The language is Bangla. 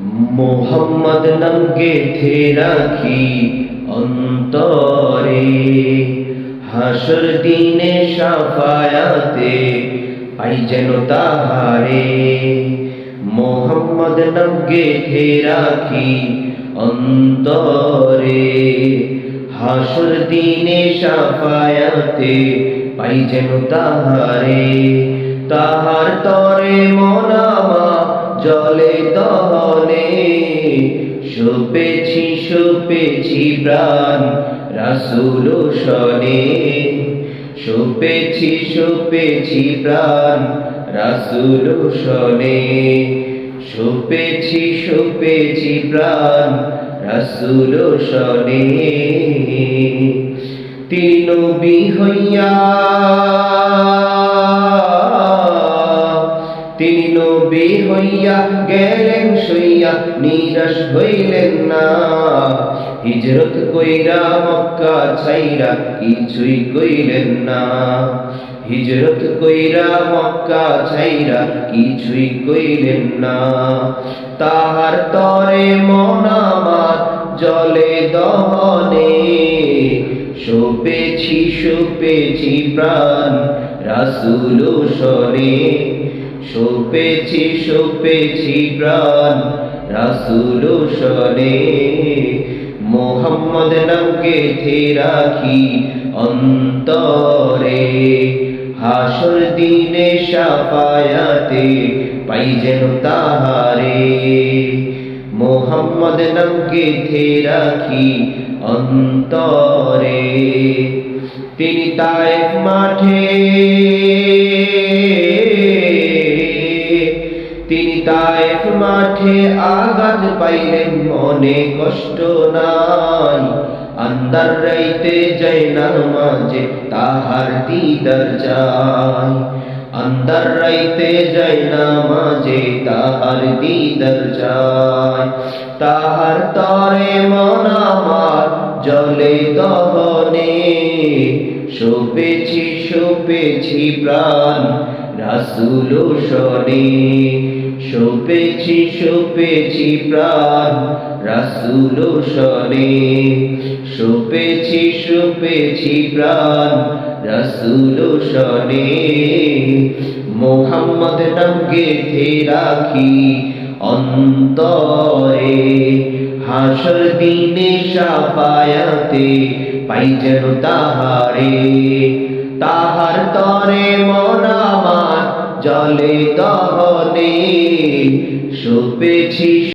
মোহাম্মদ নাম গেথে রাখি অন্তরে। হাসর দিনে সাফায়াতে পাই যেন তাহারে। মোহাম্মদ নাম গেথে রাখি অন্তরে। হাসর দিনে সাফায়াতে পাই যেন তাহারে। তাহার তরে মনামা জলে দহনে সুপেছি সুপেছি প্রাণ রাসুল শনে সুপেছি সুপেছি প্রাণ রাসুল শনে সুপেছি সুপেছি প্রাণ রাসুল শনে তিনি নবী হইয়া তিনি নবী হইয়া গেলেন সইয়া, নিরাশ হইলেন না। হিজরত কইরা মক্কা ছাইরা কিছুই কইলেন না। হিজরত কইরা মক্কা ছাইরা কিছুই কইলেন না। তাহার তরে মন আমার জলে দহনে। সোপেছি সোপেছি প্রাণ রাসুল শনে সোপেছি সোপেছি প্রাণ রাসুল শনে মোহাম্মদ নামকে থে রাখি অন্তরে। হাসর দিনে সাফায়াতে পাই যেন তাহারে। মোহাম্মদ নামকে থে রাখি অন্তরে। তিনি তায়েফ মাঠে তায়েফ মাঠে আঘাত পাইলেন মনে কষ্ট নাই। আন্দার রাইতে যাই না মাঝে, তাহার দিদার যায় আন্দার রাইতে যাই তাহার দিদার তাহার তরে মন আমার জলে দহনে শোপেছি শোপেছি প্রাণ। রাসুল শনে শোপেছি শোপেছি প্রাণ রাসুল শনে শোপেছি শোপেছি প্রাণ রাসুল শনে মোহাম্মদ নাম গেথে রাখি অন্তরে। হাসর দিনে সাফায়াতে পাই যেন তাহারে। তাহার তরে মন জলে দহনে সোপেছি